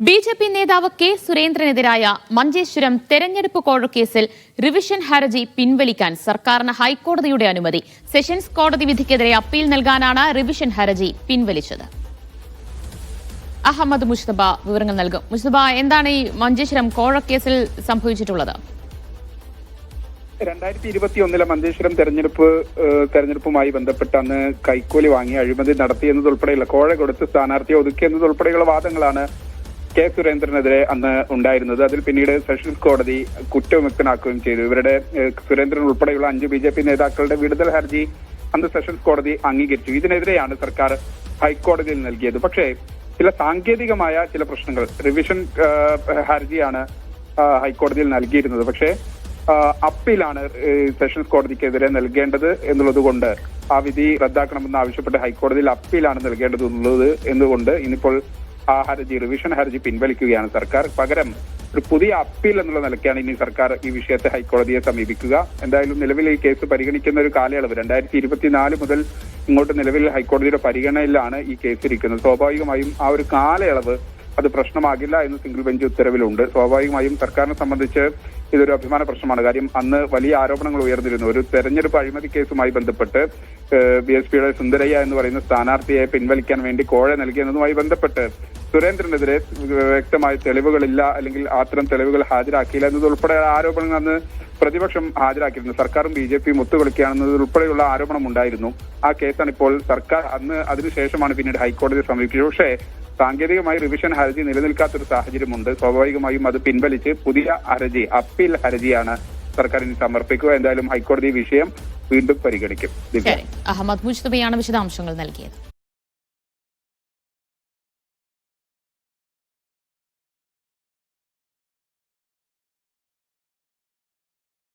B J P നേതാവ് K സുരേന്ദ്രനെതിരായ മഞ്ചേശ്വരം തെരഞ്ഞെടുപ്പ് കോഴക്കേസിൽ റിവിഷൻ ഹർജി പിൻവലിക്കാൻ സർക്കാരിന് ഹൈക്കോടതിയുടെ അനുമതി. സെഷൻസ് കോടതി വിധിക്കെതിരെ അപ്പീൽ നൽകാനാണ് റിവിഷൻ ഹർജി പിൻവലിച്ചത്. അഹമ്മദ് മുസ്തബ വിവരങ്ങൾ നൽകും. മുസ്തബ എന്താണ് ഈ മഞ്ചേശ്വരം കോഴക്കേസിൽ സംഭവിച്ചിട്ടുള്ളത്? രണ്ടായിരത്തി ഇരുപത്തി ഒന്നിലെ മഞ്ചേശ്വരം തെരഞ്ഞെടുപ്പ് തെരഞ്ഞെടുപ്പുമായി ബന്ധപ്പെട്ട് അന്ന് കൈക്കൂലി വാങ്ങി അഴിമതി നടത്തിയെന്നതുൾപ്പെടെയുള്ള കോഴ കൊടുത്ത് സ്ഥാനാർത്ഥിയെ ഒതുക്കിയെന്നതുൾപ്പെടെയുള്ള വാദങ്ങളാണ് കെ സുരേന്ദ്രനെതിരെ അന്ന് ഉണ്ടായിരുന്നത്. അതിൽ പിന്നീട് സെഷൻസ് കോടതി കുറ്റവിമുക്തനാക്കുകയും ചെയ്തു. ഇവരുടെ സുരേന്ദ്രൻ ഉൾപ്പെടെയുള്ള അഞ്ച് ബി ജെ പി നേതാക്കളുടെ വിടുതൽ ഹർജി അന്ന് സെഷൻസ് കോടതി അംഗീകരിച്ചു. ഇതിനെതിരെയാണ് സർക്കാർ ഹൈക്കോടതിയിൽ നൽകിയത്. പക്ഷേ ചില സാങ്കേതികമായ ചില പ്രശ്നങ്ങൾ റിവിഷൻ ഹർജിയാണ് ഹൈക്കോടതിയിൽ നൽകിയിരുന്നത്. പക്ഷേ അപ്പീലാണ് സെഷൻസ് കോടതിക്കെതിരെ നൽകേണ്ടത് എന്നുള്ളത് കൊണ്ട് ആ വിധി റദ്ദാക്കണമെന്ന് ആവശ്യപ്പെട്ട് ഹൈക്കോടതിയിൽ അപ്പീലാണ് നൽകേണ്ടത് എന്നുള്ളത് എന്നുകൊണ്ട് ഇനിയിപ്പോൾ ആ ഹർജി റിവിഷൻ ഹർജി പിൻവലിക്കുകയാണ് സർക്കാർ. പകരം ഒരു പുതിയ അപ്പീൽ എന്നുള്ള നിലയ്ക്കാണ് ഇനി സർക്കാർ ഈ വിഷയത്തെ ഹൈക്കോടതിയെ സമീപിക്കുക. എന്തായാലും നിലവിൽ ഈ കേസ് പരിഗണിക്കുന്ന ഒരു കാലയളവ് രണ്ടായിരത്തി ഇരുപത്തിനാല് മുതൽ ഇങ്ങോട്ട് നിലവിൽ ഹൈക്കോടതിയുടെ പരിഗണനയിലാണ് ഈ കേസ് ഇരിക്കുന്നത്. സ്വാഭാവികമായും ആ ഒരു കാലയളവ് അത് പ്രശ്നമാകില്ല എന്ന് സിംഗിൾ ബെഞ്ച് ഉത്തരവിലുണ്ട്. സ്വാഭാവികമായും സർക്കാരിനെ സംബന്ധിച്ച് ഇതൊരു അഭിമാന പ്രശ്നമാണ്. കാര്യം അന്ന് വലിയ ആരോപണങ്ങൾ ഉയർന്നിരുന്നു. ഒരു തെരഞ്ഞെടുപ്പ് അഴിമതി കേസുമായി ബന്ധപ്പെട്ട് ബി എസ് പിയുടെ സുന്ദരയ്യ എന്ന് പറയുന്ന സ്ഥാനാർത്ഥിയെ പിൻവലിക്കാൻ വേണ്ടി കോഴ നൽകിയതുമായി ബന്ധപ്പെട്ട് സുരേന്ദ്രനെതിരെ വ്യക്തമായ തെളിവുകളില്ല അല്ലെങ്കിൽ അത്തരം തെളിവുകൾ ഹാജരാക്കിയില്ല എന്നതുൾപ്പെടെ ആരോപണങ്ങൾ അന്ന് പ്രതിപക്ഷം ഹാജരാക്കിയിരുന്നു. സർക്കാരും ബി ജെ പിയും ഒത്തുകളിക്കുകയാണെന്നതുൾപ്പെടെയുള്ള ആരോപണം ഉണ്ടായിരുന്നു. ആ കേസാണ് ഇപ്പോൾ സർക്കാർ അന്ന് അതിനുശേഷമാണ് പിന്നീട് ഹൈക്കോടതിയെ സമീപിച്ചത്. പക്ഷേ സാങ്കേതികമായി റിവിഷൻ ഹർജി നിലനിൽക്കാത്തൊരു സാഹചര്യമുണ്ട്. സ്വാഭാവികമായും അത് പിൻവലിച്ച് പുതിയ ഹർജി അപ്പീൽ ഹർജിയാണ് സർക്കാരിന് സമർപ്പിക്കുക. എന്തായാലും ഹൈക്കോടതി വിഷയം വീണ്ടും പരിഗണിക്കും. അഹമ്മദ് വിശദാംശങ്ങൾ നൽകിയത്.